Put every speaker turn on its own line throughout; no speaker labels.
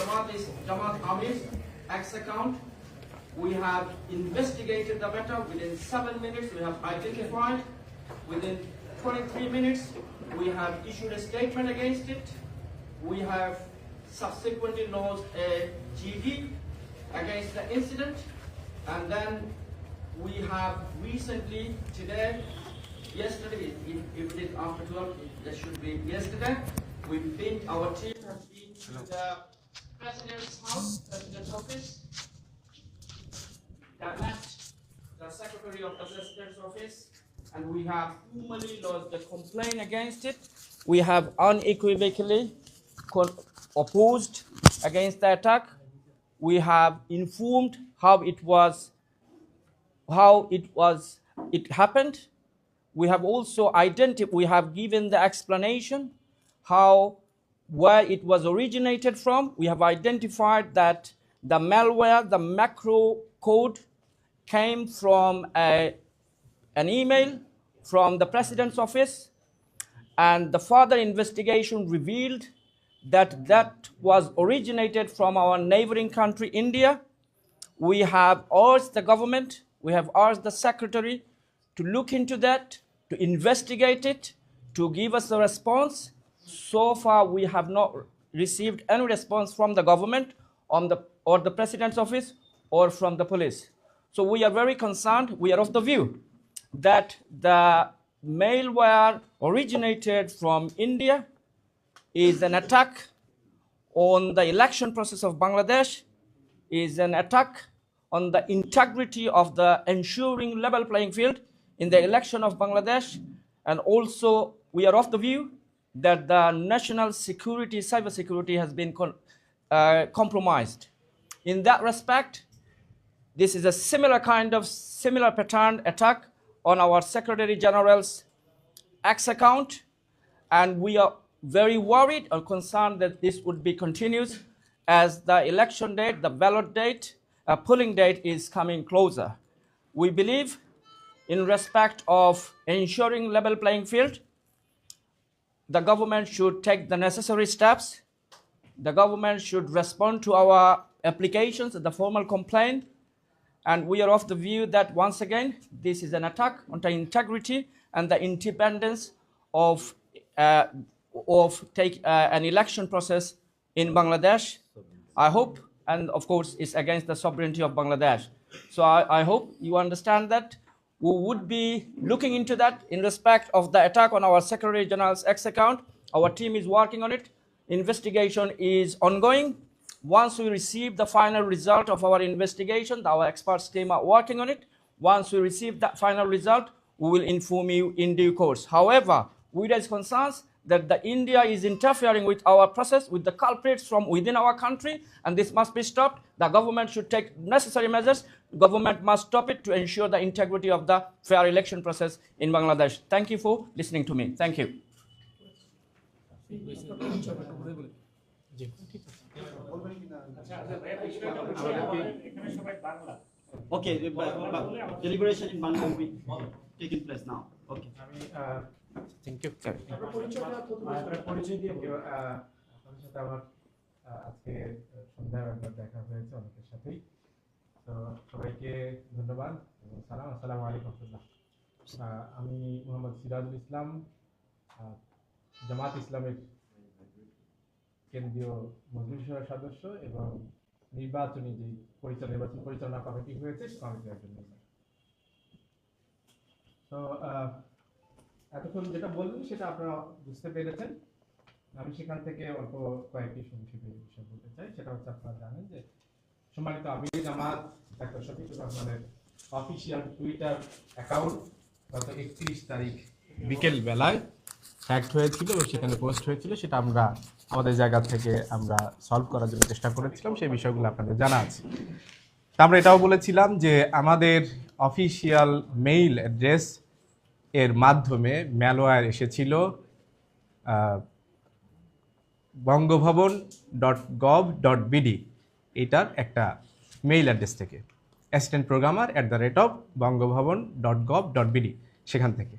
Jamaat is Jamaat Amir's X account. We have investigated the matter within seven minutes. We have identified within 23 minutes. We have issued a statement against it. We have subsequently lodged a GD against the incident, and then we have recently today, yesterday, if, if it is after 12, that should be yesterday. We've been, our team has been to the president's house, president's office. That met the secretary of the president's office, and we have formally lodged a complaint against it. We have unequivocally opposed against the attack. We have informed how it was how it was it happened we have also identified we have given the explanation how where it was originated from we have identified that the malware the macro code came from a, an email from the president's office and the further investigation revealed that that was originated from our neighboring country india we have urged the government, we have urged the secretary to look into that, to investigate it, to give us a response. So far, we have not received any response from the government on the, or the president's office or from the police. So we are very concerned, we are of the view that the malware originated from India is an attack on the election process of Bangladesh is an attack on the integrity of the ensuring level playing field in the election of Bangladesh. And also, we are of the view that the national security, cyber security has been uh, compromised. In that respect, this is a similar kind of similar pattern attack on our Secretary General's X account, and we are very worried or concerned that this would be continuous as the election date, the ballot date, uh, polling date is coming closer. We believe in respect of ensuring level playing field, the government should take the necessary steps. The government should respond to our applications, the formal complaint, and we are of the view that once again, this is an attack on the integrity and the independence of, uh, of take, uh, an election process in Bangladesh. I hope, and of course, it's against the sovereignty of Bangladesh. So I, I hope you understand that. We would be looking into that in respect of the attack on our Secretary General's X account. Our team is working on it. Investigation is ongoing. Once we receive the final result of our investigation, our experts team are working on it. Once we receive that final result, we will inform you in due course. However, we raise concerns that the India is interfering with our process, with the culprits from within our country, and this must be stopped. The government should take necessary measures. Government must stop it to ensure the integrity of the fair election process in Bangladesh. Thank you for listening to me. Thank you.
Okay, the- but- but deliberation in Bangla will be taking place now. Okay.
Uh, আমি thank you আপনার পরিচয় দিয়ে আপনাদের সাথে আমার আজকে সন্ধ্যায় একবার দেখা হয়েছে অনেকের সাথেই। তো সবাইকে ধন্যবাদ সালাম। আসসালামু আলাইকুম রহমতুল্লাহ। আমি মোহাম্মদ সিরাজুল ইসলাম জামাত ইসলামের কেন্দ্রীয় মজলিসের সদস্য এবং নির্বাচনী যে পরিচালনা নির্বাচন পরিচালনা কমিটি হয়েছে সে কমিটির একজন। তো আহ, এতক্ষণ যেটা বললেন সেটা আপনারা বুঝতে পেরেছেন। আমি সেখান থেকে অল্প কয়েকটি সংক্ষেপে বিষয় বলতে চাই। সেটা হচ্ছে আপনারা জানেন যে সম্মানিত আমির জামাত, ডাক্তার শফিকুর রহমানের অফিসিয়াল টুইটার অ্যাকাউন্ট গত একত্রিশ তারিখ বিকেল বেলায় হ্যাকড হয়েছিল এবং সেখানে পোস্ট হয়েছিল। সেটা আমরা আমাদের জায়গা থেকে আমরা সলভ করার জন্য চেষ্টা করেছিলাম। সেই বিষয়গুলো আপনাদের জানা আছে। তা আমরা এটাও বলেছিলাম যে আমাদের অফিসিয়াল মেইল অ্যাড্রেস এর মাধ্যমে ম্যালওয়্যার এসেছিল Bangabhaban dot gov dot BD. এটার একটা মেইল অ্যাড্রেস থেকে। Assistant programmer at the rate of Bangabhaban dot gov dot BD, সেখান থেকে।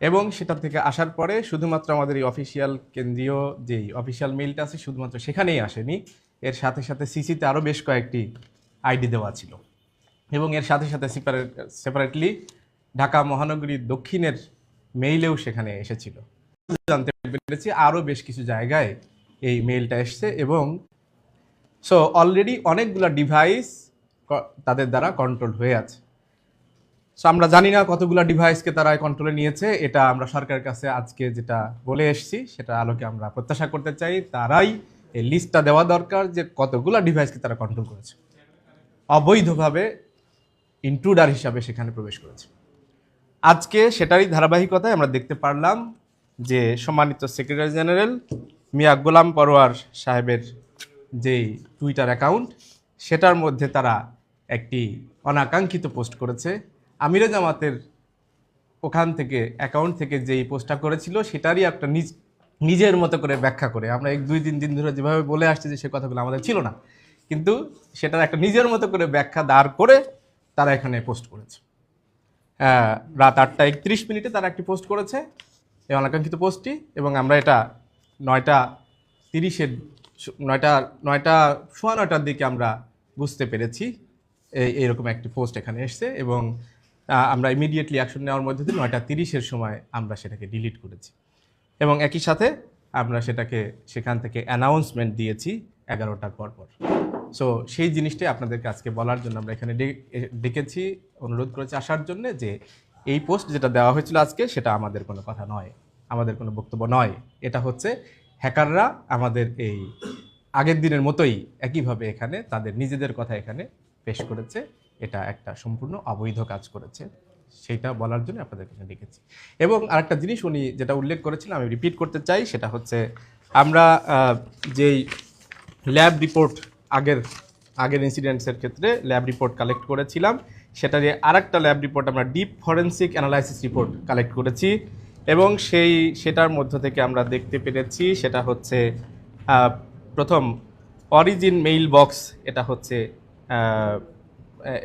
এবং সেটার থেকে আসার পরে শুধুমাত্র আমাদের এই অফিসিয়াল কেন্দ্রীয় যেই অফিসিয়াল মেইলটা আছে, শুধুমাত্র সেখানেই আসেনি। এর সাথে সাথে সিসিতে আরও বেশ কয়েকটি আইডি দেওয়া ছিল। এবং এর সাথে সাথে সেপারেট সেপারেটলি ঢাকা মহানগরীর দক্ষিণের মেইলেও সেখানে এসেছিল। জানতে পেরেছি আরও বেশ কিছু জায়গায় এই মেইলটা এসছে এবং সো অলরেডি অনেকগুলো ডিভাইস তাদের দ্বারা কন্ট্রোল হয়ে আছে। সো আমরা জানি না কতগুলো ডিভাইসকে তারা কন্ট্রোলে নিয়েছে, এটা আমরা সরকারের কাছে আজকে যেটা বলে এসেছি, সেটা আলোকে আমরা প্রত্যাশা করতে চাই, তারাই এই লিস্টটা দেওয়া দরকার যে কতগুলো ডিভাইসকে তারা কন্ট্রোল করেছে। অবৈধভাবে ইন্ট্রুডার হিসাবে সেখানে প্রবেশ করেছে। আজকে সেটারই ধারাবাহিকতায় আমরা দেখতে পারলাম যে সম্মানিত সেক্রেটারি জেনারেল মিয়া গোলাম পরোয়ার সাহেবের যেই টুইটার অ্যাকাউন্ট সেটার মধ্যে তারা একটি অনাকাঙ্ক্ষিত পোস্ট করেছে। আমিরে জামাতের ওখান থেকে অ্যাকাউন্ট থেকে যেই পোস্টটা করেছিল, সেটারই একটা নিজ, নিজের মতো করে ব্যাখ্যা করে। আমরা এক দুই তিন দিন ধরে যেভাবে বলে আসছি যে সে কথাগুলো আমাদের ছিল না। কিন্তু সেটার একটা নিজের মতো করে ব্যাখ্যা দাঁড় করে তারা এখানে পোস্ট করেছে। রাত আটটা একত্রিশ মিনিটে তারা একটি পোস্ট করেছে এই অনাকাঙ্ক্ষিত পোস্টটি এবং আমরা এটা নয়টা তিরিশের নয়টা নয়টা, সোয়া নয়টার দিকে আমরা বুঝতে পেরেছি। এই, এইরকম একটি পোস্ট এখানে এসছে এবং আমরা ইমিডিয়েটলি অ্যাকশন নেওয়ার মধ্যে দিয়ে নয়টা তিরিশের সময় আমরা সেটাকে ডিলিট করেছি। এবং একই সাথে আমরা সেটাকে সেখান থেকে অ্যানাউন্সমেন্ট দিয়েছি এগারোটার পর পর। সো সেই জিনিসটাই আপনাদেরকে আজকে বলার জন্য আমরা এখানে ডেকেছি, অনুরোধ করেছি আসার জন্য যে এই পোস্ট যেটা দেওয়া হয়েছিল আজকে সেটা আমাদের কোনো কথা নয়, আমাদের কোনো বক্তব্য নয়। এটা হচ্ছে হ্যাকাররা আমাদের এই আগের দিনের মতোই একইভাবে এখানে তাদের নিজেদের কথা এখানে পেশ করেছে, এটা একটা সম্পূর্ণ অবৈধ কাজ করেছে। সেইটা বলার জন্য আপনাদের এখানে ডেকেছি। এবং আরেকটা জিনিস উনি যেটা উল্লেখ করেছিলেন, আমি রিপিট করতে চাই, সেটা হচ্ছে আমরা যেই ল্যাব রিপোর্ট আগের আগের ইনসিডেন্টসের ক্ষেত্রে ল্যাব রিপোর্ট কালেক্ট করেছিলাম। সেটারে আরেকটা ল্যাব রিপোর্ট আমরা deep forensic analysis report collect করেছি এবং সেই, সেটার মধ্য থেকে আমরা দেখতে পেরেছি, সেটা হচ্ছে প্রথম অরিজিন মেইল বক্স এটা হচ্ছে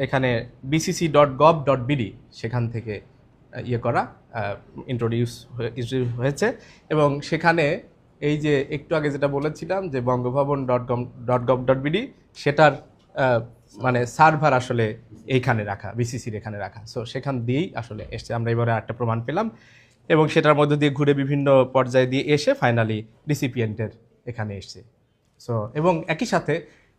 এখানে BCC dot gov dot BD সেখান থেকে ইয়ে করা ইন্ট্রোডিউস হয়েছে এবং সেখানে এই যে একটু আগে যেটা বলেছিলাম যে Bangabhaban dot com dot gov, dot BD, সেটার মানে সার্ভার আসলে এইখানে রাখা, বিসিসির এখানে রাখা। সো সেখান দিয়েই আসলে এসছে। আমরা এবারে একটা প্রমাণ পেলাম। এবং সেটার মধ্য দিয়ে ঘুরে বিভিন্ন পর্যায়ে দিয়ে এসে ফাইনালি রিসিপিয়েন্টের এখানে এসছে। সো এবং একই সাথে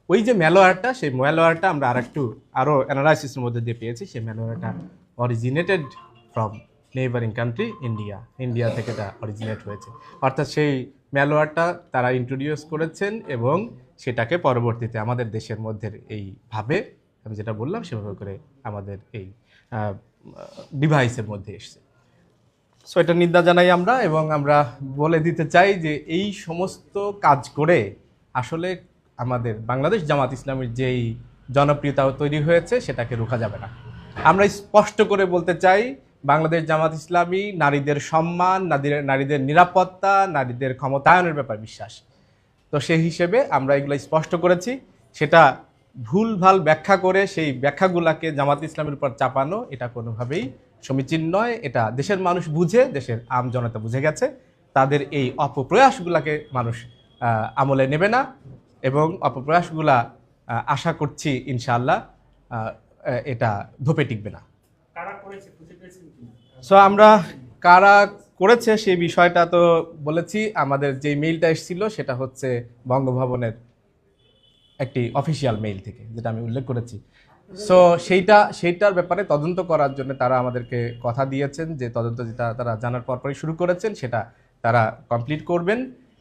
ওই যে ম্যালোয়ারটা সেই ম্যালোয়ারটা আমরা আর একটু আরও অ্যানালাইসিসের মধ্যে দিয়ে পেয়েছি। সেই ম্যালোয়ারটা originated from neighbouring country India India থেকে এটা অরিজিনেট হয়েছে। অর্থাৎ সেই ম্যালোয়ারটা তারা ইন্ট্রোডিউস করেছেন এবং সেটাকে পরবর্তীতে আমাদের দেশের মধ্যে এইভাবে আমি যেটা বললাম সেভাবে করে আমাদের এই ডিভাইসের মধ্যে এসছে। সো এটা নিন্দা জানাই আমরা এবং আমরা বলে দিতে চাই যে এই সমস্ত কাজ করে আসলে আমাদের বাংলাদেশ জামাত ইসলামের যেই জনপ্রিয়তা তৈরি হয়েছে, সেটাকে রোখা যাবে না। আমরা স্পষ্ট করে বলতে চাই বাংলাদেশ জামাত ইসলামী নারীদের সম্মান নারীদের নারীদের নিরাপত্তা নারীদের ক্ষমতায়নের ব্যাপার বিশ্বাস। তো সেই হিসেবে আমরা এগুলো স্পষ্ট করেছি। সেটা ভুলভাল ব্যাখ্যা করে সেই ব্যাখ্যাগুলাকে জামাত ইসলামের উপর চাপানো এটা কোনোভাবেই সমীচীন নয়। এটা দেশের মানুষ বুঝে দেশের আম জনতা বুঝে গেছে। তাদের এই অপপ্রয়াসগুলাকে মানুষ আমলে নেবে না এবং অপপ্রয়াসগুলা আশা করছি ইনশাআল্লাহ আহ, এটা ধোপে টিকবে না। সো আমরা কারা করেছে সেই বিষয়টা তো বলেছি। আমাদের যে মেইলটা এসেছিল সেটা হচ্ছে বঙ্গভবনের একটি অফিসিয়াল মেইল থেকে, যেটা আমি উল্লেখ করেছি। সো সেইটা, সেইটার ব্যাপারে তদন্ত করার জন্য তারা আমাদেরকে কথা দিয়েছেন যে তদন্ত যেটা তারা জানার পরপরই শুরু করেছেন, সেটা তারা কমপ্লিট করবেন।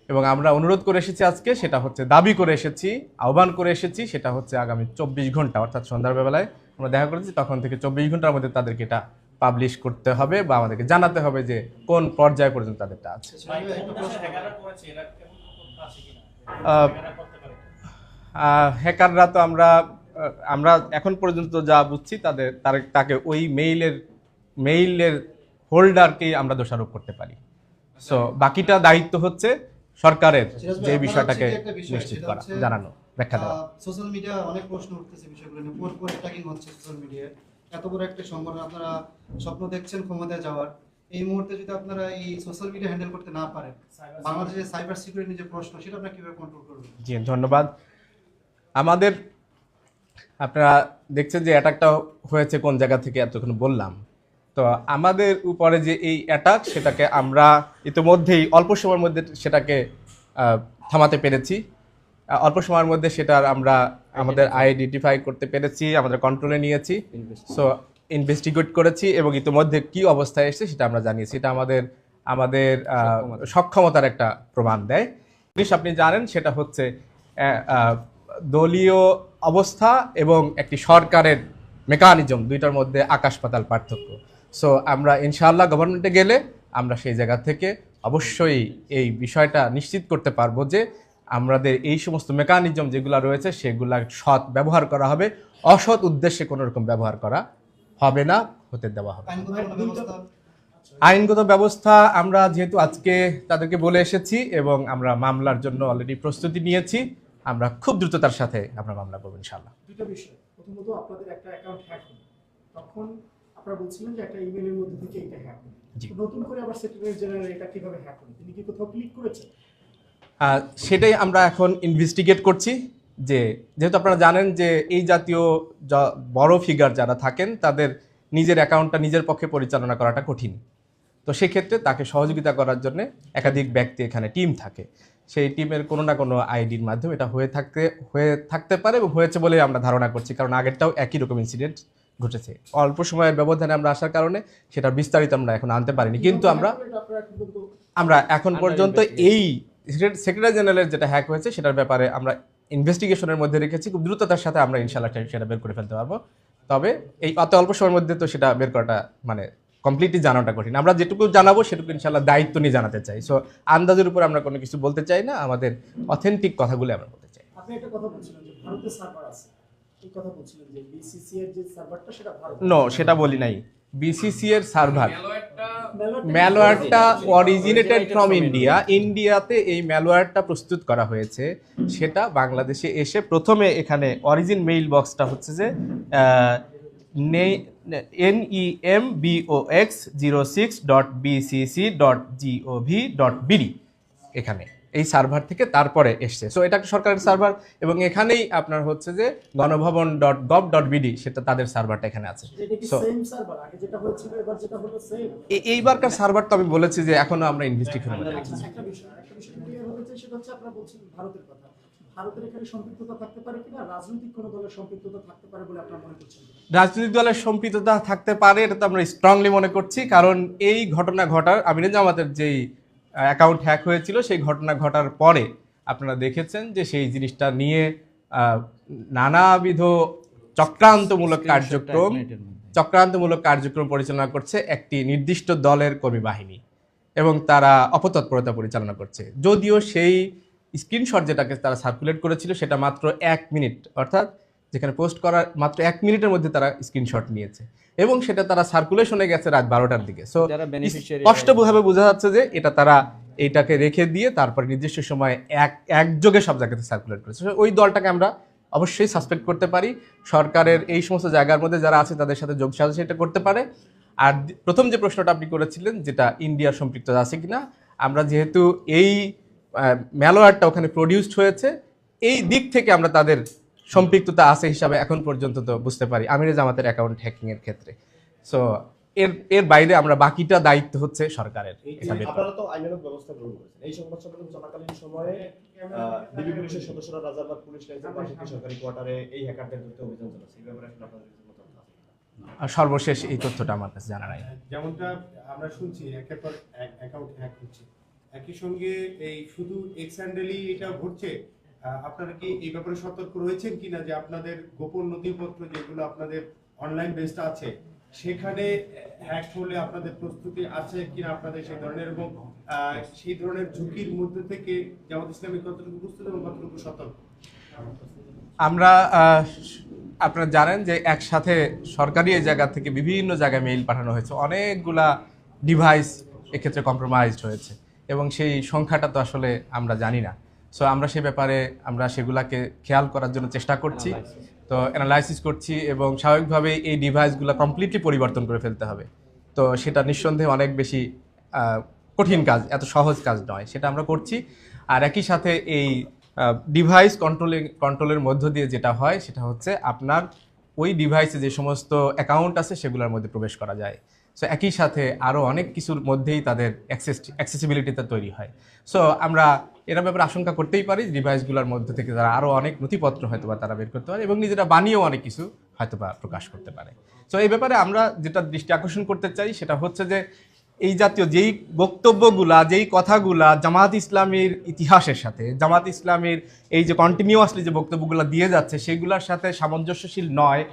এবং আমরা অনুরোধ করে এসেছি আজকে, সেটা হচ্ছে দাবি করে এসেছি, আহ্বান করে এসেছি, সেটা হচ্ছে আগামী চব্বিশ ঘণ্টা, অর্থাৎ সন্ধ্যাবেলায় আমরা দেখা করেছি তখন থেকে চব্বিশ ঘণ্টার মধ্যে তাদেরকে এটা পাবলিশ করতে হবে বা আমাদেরকে জানাতে হবে যে কোন পর্যায় পর্যন্ত তাদেরটা আছে। আহ, আহ, হ্যাকাররা তো আমরা আহ, আমরা এখন পর্যন্ত যা বুঝছি তাদের তার- তাকে ওই মেইলের মেইলের হোল্ডারকেই আমরা দোষারোপ করতে পারি। সো বাকিটা দায়িত্ব হচ্ছে সরকারের যে বিষয়টাকে নিশ্চিত করা জানানো। ব্যাখ্যা দেওয়া।
সোশ্যাল মিডিয়া অনেক প্রশ্ন উঠতেছে বিষয়গুলো নিয়ে। পর পর অ্যাটাকিং হচ্ছে সোশ্যাল মিডিয়ায় এত বড় একটা সংগঠন আপনারা স্বপ্ন দেখছেন ক্ষমতায় যাওয়ার। এই মুহূর্তে যদি আপনারা এই সোশ্যাল মিডিয়া হ্যান্ডেল করতে না পারেন বাংলাদেশের সাইবার সিকিউরিটি যে প্রশ্ন সেটা আপনারা কীভাবে কন্ট্রোল করবেন?
জি ধন্যবাদ। আমাদের আপনারা দেখছেন যে অ্যাটাকটা হয়েছে কোন জায়গা থেকে এতক্ষণ বললাম। তো আমাদের উপরে যে এই অ্যাটাক সেটাকে আমরা ইতিমধ্যেই অল্প সময়ের মধ্যে সেটাকে থামাতে পেরেছি। অল্প সময়ের মধ্যে সেটার আমরা আমাদের আইডেন্টিফাই করতে পেরেছি আমাদের কন্ট্রোলে নিয়েছি। সো ইনভেস্টিগেট করেছি এবং ইতিমধ্যে কি অবস্থায় এসেছে সেটা আমরা জানিয়েছি। এটা আমাদের আমাদের সক্ষমতার একটা প্রমাণ দেয়। জিনিস আপনি জানেন সেটা হচ্ছে দলীয় অবস্থা এবং একটি সরকারের মেকানিজম দুইটার মধ্যে আকাশ পাতাল পার্থক্য। সো আমরা ইনশাআল্লাহ গভর্নমেন্টে গেলে আমরা সেই জায়গা থেকে অবশ্যই এই বিষয়টা নিশ্চিত করতে পারব যে আমাদের এই সমস্ত মেকানিজম যেগুলো রয়েছে সেগুলা সৎ ব্যবহার করা হবে। অসৎ উদ্দেশ্যে কোনো রকম ব্যবহার করা হবে না হতে দেওয়া হবে
আইনগত ব্যবস্থা
আমরা যেহেতু আজকে তাদেরকে বলে এসেছি এবং আমরা মামলার জন্য অলরেডি প্রস্তুতি নিয়েছি আমরা খুব দ্রুততার সাথে আমরা মামলা করব ইনশাল্লাহ
দুটো বিষয়। প্রথমত আপনাদের একটা অ্যাকাউন্ট হ্যাক তখন আপনারা বলছিলেন যে একটা ইমেলের মধ্যে থেকে এটা হ্যাক নতুন করে আবার সেক্রেটারি জেনারেল এটা কীভাবে হ্যাক হলো? তিনি কি কোথাও ক্লিক করেছেন?
সেটাই আমরা এখন ইনভেস্টিগেট করছি যে, যেহেতু আপনারা জানেন যে এই জাতীয় বড় ফিগার যারা থাকেন, তাদের নিজের অ্যাকাউন্টটা নিজের পক্ষে পরিচালনা করাটা কঠিন। তো সেক্ষেত্রে তাকে সহযোগিতা করার জন্য একাধিক ব্যক্তি এখানে টিম থাকে। সেই টিমের কোনো না কোনো আইডির মাধ্যমে এটা হয়ে থাকতে হয়ে থাকতে পারে এবং হয়েছে বলে আমরা ধারণা করছি, কারণ আগেরটাও একই রকম ইনসিডেন্ট ঘটেছে। অল্প সময়ের ব্যবধানে আমরা আসার কারণে সেটা বিস্তারিত আমরা এখন আনতে পারিনি। কিন্তু আমরা আমরা এখন পর্যন্ত এই সেক্রেটারি জেনারেলের যেটা হ্যাক হয়েছে সেটার ব্যাপারে আমরা ইনভেস্টিগেশনের মধ্যে রেখেছি। খুব দ্রুততার সাথে আমরা ইনশাল্লাহ সেটা বের করে ফেলতে পারব। তবে এই অত অল্প সময়ের মধ্যে তো সেটা বের করাটা মানে কমপ্লিটলি জানাটা কঠিন। আমরা যেটুকু জানাব সেটুকু ইনশাল্লাহ দায়িত্ব নিয়ে জানাতে চাই। সো আন্দাজের উপর আমরা কোনো কিছু বলতে চাই না। আমাদের অথেন্টিক কথাগুলো আমরা বলতে চাই।
আপনি একটা কথা বলছিলেন যে ভারতের সার্ভার আছে। এই কথা বলছিলেন যে বিসিসি এর যে সার্ভারটা সেটা ভারত
নো সেটা বলি নাই। বিসিসি এর সার্ভার ম্যালওয়্যারটা অরিজিনেটেড ফ্রম ইন্ডিয়া ইন্ডিয়াতে এই ম্যালওয়্যারটা প্রস্তুত করা হয়েছে। সেটা বাংলাদেশে এসে প্রথমে এখানে অরিজিন মেইল বক্সটা হচ্ছে যে N E M B O X zero six dot BCC dot G O V dot BD এখানে। এই সার্ভার থেকে তারপরে এসছে। সো এটা একটা সরকারের সার্ভার এবং এখানেই আপনার হচ্ছে যে Ganabhaban dot gov dot BD সেটা তাদের সার্ভারটা এখানে আছে। এ- এইবারকার সার্ভার তো আমি বলেছি যে এখনও আমরা ইনভেস্টিগেশন
পারে কিনা? রাজনৈতিক দলের সম্পৃক্ততা থাকতে পারে
এটা তো আমরা স্ট্রংলি মনে করছি কারণ এই ঘটনা ঘটার আমিনুল জামাতের যেই অ্যাকাউন্ট হ্যাক হয়েছিল সেই ঘটনা ঘটার পরে আপনারা দেখেছেন যে সেই জিনিসটা নিয়ে নানাবিধ চক্রান্তমূলক কার্যক্রম চক্রান্তমূলক কার্যক্রম পরিচালনা করছে একটি নির্দিষ্ট দলের কর্মী বাহিনী এবং তারা অপতৎপরতা পরিচালনা করছে। যদিও সেই স্ক্রিনশট যেটাকে তারা সার্কুলেট করেছিল সেটা মাত্র এক মিনিট অর্থাৎ যেখানে পোস্ট করার মাত্র এক মিনিটের মধ্যে তারা স্ক্রিনশট নিয়েছে। এবং সেটা তারা সার্কুলেশনে গেছে রাত বারোটার দিকে। সো স্পষ্টভাবে বোঝা যাচ্ছে যে এটা তারা এইটাকে রেখে দিয়ে তারপরে নির্দিষ্ট সময় এক একযোগে সব জায়গাতে সার্কুলেট করেছে। ওই দলটাকে আমরা অবশ্যই সাসপেক্ট করতে পারি। সরকারের এই সমস্ত জায়গার মধ্যে যারা আছে তাদের সাথে যোগ সাজস এটা করতে পারে। আর প্রথম যে প্রশ্নটা আপনি করেছিলেন যেটা ইন্ডিয়ার সম্পৃক্ততা আছে কিনা আমরা যেহেতু এই ম্যালোয়ারটা ওখানে প্রডিউসড হয়েছে এই দিক থেকে আমরা তাদের সম্পৃক্ততা আছে হিসাবে এখন পর্যন্ত তো বুঝতে পারি। আমিরে জামাতের অ্যাকাউন্ট হ্যাকিংয়ের ক্ষেত্রে। সো এর এর বাইরে আমরা বাকিটা দায়িত্ব হচ্ছে সরকারের।
আপনারা তো আইনানুগ ব্যবস্থা গ্রহণ করেছেন। এই সংবাদ সম্মেলন চলাকালীন সময়ে ডিবি পুলিশের সদস্যরা রাজারবাগ পুলিশ লাইনের পাশে একটি সরকারি কোয়ার্টারে এই হ্যাকারদের বিরুদ্ধে অভিযান চালাচ্ছে। এই ব্যাপারে আসলে আপনাদের
সর্বশেষ এই তথ্যটা আমার কাছে জানা নাই।
যেমনটা আমরা শুনছি একের পর এক অ্যাকাউন্ট হ্যাক হচ্ছে। একই সঙ্গে এই শুধু এক্স হ্যান্ডেলই এটা ঘটছে আপনারা কি এই ব্যাপারে সতর্ক রয়েছেন কিনা যে আপনাদের গোপন নথিপত্র যেগুলো আপনাদের অনলাইন বেসড আছে, সেখানে হ্যাক হলে আপনাদের প্রস্তুতি আছে কিনা আপনাদের সেই ধরনের এবং সেই ধরনের ঝুঁকির মধ্যে থেকে জামাত ইসলামী কতটুকু প্রস্তুত এবং কতটুকু সতর্ক?
আমরা আপনারা জানেন যে একসাথে সরকারি এই জায়গা থেকে বিভিন্ন জায়গায় মেইল পাঠানো হয়েছে। অনেকগুলা ডিভাইস এক্ষেত্রে কম্প্রোমাইজড হয়েছে এবং সেই সংখ্যাটা তো আসলে আমরা জানি না। সো আমরা সে ব্যাপারে আমরা সেগুলাকে খেয়াল করার জন্য চেষ্টা করছি। তো অ্যানালাইসিস করছি এবং স্বাভাবিকভাবে এই ডিভাইসগুলো কমপ্লিটলি পরিবর্তন করে ফেলতে হবে। তো সেটা নিঃসন্দেহে অনেক বেশি কঠিন কাজ এত সহজ কাজ নয়। সেটা আমরা করছি। আর একই সাথে এই ডিভাইস কন্ট্রোলিং কন্ট্রোলের মধ্য দিয়ে যেটা হয় সেটা হচ্ছে আপনার ওই ডিভাইসে যে সমস্ত অ্যাকাউন্ট আছে সেগুলোর মধ্যে প্রবেশ করা যায়। সো একই সাথে আরও অনেক কিছুর মধ্যেই তাদের অ্যাক্সেস অ্যাক্সেসিবিলিটিটা তৈরি হয়। সো আমরা এরা ব্যাপারে আশঙ্কা করতেই পারি ডিভাইসগুলোর মধ্যে থেকে তারা আরও অনেক নথিপত্র হয়তো বা তারা বের করতে পারে এবং নিজেরা বানিয়েও অনেক কিছু হয়তো বা প্রকাশ করতে পারে। সো এই ব্যাপারে আমরা যেটা দৃষ্টি আকর্ষণ করতে চাই সেটা হচ্ছে যে, এই জাতীয় যেই বক্তব্যগুলা, যেই কথাগুলা জামাত ইসলামের ইতিহাসের সাথে, জামাত ইসলামের এই যে কন্টিনিউয়াসলি যে বক্তব্যগুলো দিয়ে যাচ্ছে, সেগুলোর সাথে সামঞ্জস্যশীল নয়,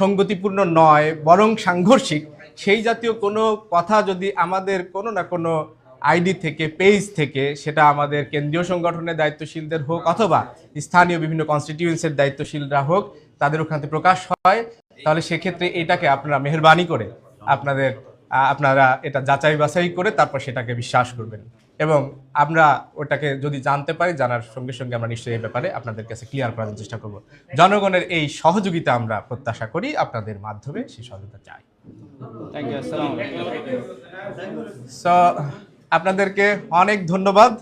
সঙ্গতিপূর্ণ নয়, বরং সাংঘর্ষিক সেই জাতীয় কোনো কথা যদি আমাদের কোনো না কোনো আইডি থেকে পেজ থেকে সেটা আমাদের কেন্দ্রীয় সংগঠনের দায়িত্বশীলদের হোক অথবা স্থানীয় বিভিন্ন কনস্টিটিউয়েন্সের দায়িত্বশীলরা হোক তাদের ওখান থেকে প্রকাশ হয় তাহলে সেক্ষেত্রে এটাকে আপনারা মেহরবানি করে আপনাদের আপনারা এটা যাচাই বাছাই করে তারপর সেটাকে বিশ্বাস করবেন। এবং আমরা ওটাকে যদি জানতে পারি জানার সঙ্গে সঙ্গে আমরা নিশ্চয়ই এই ব্যাপারে আপনাদের কাছে ক্লিয়ার করার চেষ্টা করব। জনগণের এই সহযোগিতা আমরা প্রত্যাশা করি আপনাদের মাধ্যমে সেই সহযোগিতা চাই।
থ্যাংক ইউ
সো আপনাদেরকে অনেক ধন্যবাদ।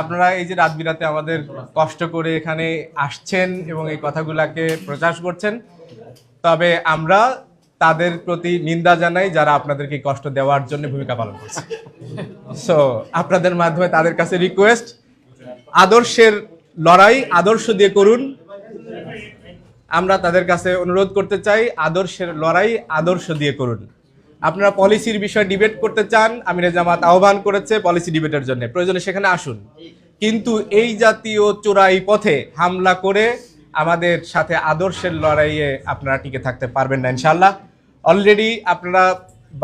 আপনারা এই যে রাত বিরাতে আমাদের কষ্ট করে এখানে আসছেন এবং এই কথাগুলাকে প্রচার করছেন, তবে আমরা তাদের প্রতি নিন্দা জানাই যারা আপনাদেরকে কষ্ট দেওয়ার জন্য ভূমিকা পালন করছে। সো আপনাদের মাধ্যমে তাদের কাছে রিকোয়েস্ট আদর্শের লড়াই আদর্শ দিয়ে করুন আমরা তাদের কাছে অনুরোধ করতে চাই আদর্শের লড়াই আদর্শ দিয়ে করুন। আপনারা পলিসির বিষয়ে ডিবেট করতে চান, আমিরে জামাত আহ্বান করেছে পলিসি ডিবেটের জন্য। প্রয়োজনে সেখানে আসুন। কিন্তু এই জাতীয় চোরাই পথে হামলা করে আমাদের সাথে আদর্শের লড়াইয়ে আপনারা টিকে থাকতে পারবেন না ইনশাল্লাহ অলরেডি আপনারা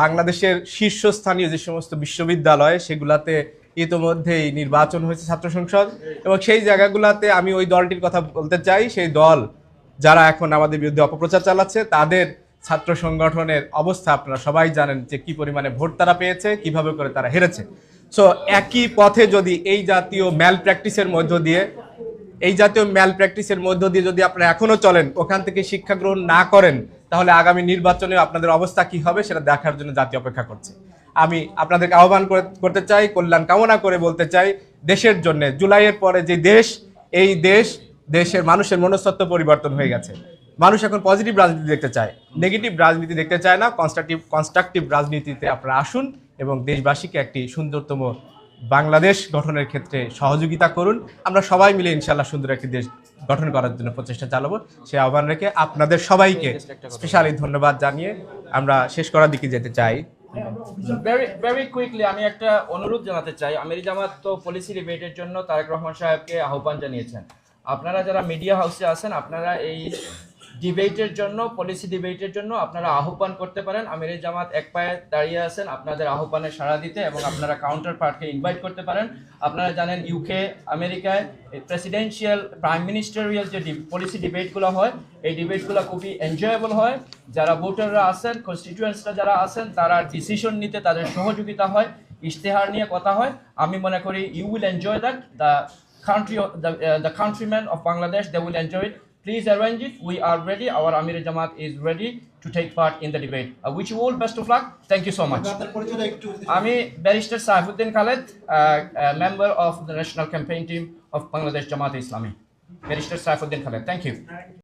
বাংলাদেশের শীর্ষস্থানীয় যে সমস্ত বিশ্ববিদ্যালয়, সেগুলাতে ইতোমধ্যেই নির্বাচন হয়েছে ছাত্র সংসদ। এবং সেই জায়গাগুলোতে আমি ওই দলটির কথা বলতে চাই, সেই দল যারা এখন আমাদের বিরুদ্ধে অপপ্রচার চালাচ্ছে, তাদের ছাত্র সংগঠনের অবস্থা আপনারা সবাই জানেন যে কি পরিমাণে ভোট তারা পেয়েছে, কীভাবে করে তারা হেরেছে। সো একই পথে যদি এই জাতীয় ম্যাল প্র্যাকটিসের মধ্য দিয়ে, এই জাতীয় ম্যাল প্র্যাকটিসের মধ্য দিয়ে যদি আপনারা এখনও চলেন, ওখান থেকে শিক্ষা গ্রহণ না করেন, তাহলে আগামী নির্বাচনে আপনাদের অবস্থা কি হবে সেটা দেখার জন্য জাতি অপেক্ষা করছে। আমি আপনাদেরকে আহ্বান করতে চাই, কল্যাণ কামনা করে বলতে চাই, দেশের জন্য, জুলাইয়ের পরে যে দেশ, এই দেশ দেশের মানুষের মনস্তত্ব পরিবর্তন হয়ে গেছে। মানুষ এখন পজিটিভ রাজনীতি দেখতে চায়। নেগেটিভ রাজনীতি দেখতে চায় না। কনস্ট্রাকটিভ কনস্ট্রাকটিভ রাজনীতিতে আপনারা আসুন এবং দেশবাসীকে একটি সুন্দরতম বাংলাদেশ গঠনের ক্ষেত্রে সহযোগিতা করুন। আমরা সবাই মিলে ইনশাল্লাহ সুন্দর একটি দেশ গঠন করার জন্য প্রচেষ্টা চালাবো। সে আহ্বান রেখে আপনাদের সবাইকে স্পেশালি ধন্যবাদ জানিয়ে আমরা শেষ করার দিকে যেতে চাই।
আমি একটা অনুরোধ জানাতে চাই। আমির জামাত তো পলিসি ডিবেটের জন্য তারেক রহমান সাহেবকে আহ্বান জানিয়েছেন। আপনারা যারা মিডিয়া হাউসে আছেন, আপনারা এই ডিবেটের জন্য পলিসি ডিবেটের জন্য আপনারা আহ্বান করতে পারেন। আমির জামাত এক পায়ে দাঁড়িয়ে আছেন, আপনাদের আহ্বানে সাড়া দিতে এবং আপনারা কাউন্টার পার্টকে ইনভাইট করতে পারেন। আপনারা জানেন ইউকে আমেরিকায় প্রেসিডেন্সিয়াল প্রাইম মিনিস্টারিয়াল যে পলিসি ডিবেটগুলো হয়, এই ডিবেটগুলো খুবই এনজয়েবল হয়। যারা ভোটাররা আছেন কনস্টিটিউয়েন্টসরা যারা আছেন, তারা ডিসিশন নিতে তাদের সহযোগিতা হয়, ইশতেহার নিয়ে কথা হয়। আমি মনে করি you will enjoy that the country, uh, the, uh, the countrymen of Bangladesh, they will enjoy it. Please arrange it. We are ready. Our Amir Jamaat is ready to take part in the debate. I wish you all best of luck. Thank you so much.
I'm
Barrister Saifuddin Khaled, a member of the National Campaign Team of Bangladesh Jamaat Islami. Barrister Saifuddin Khaled, thank you.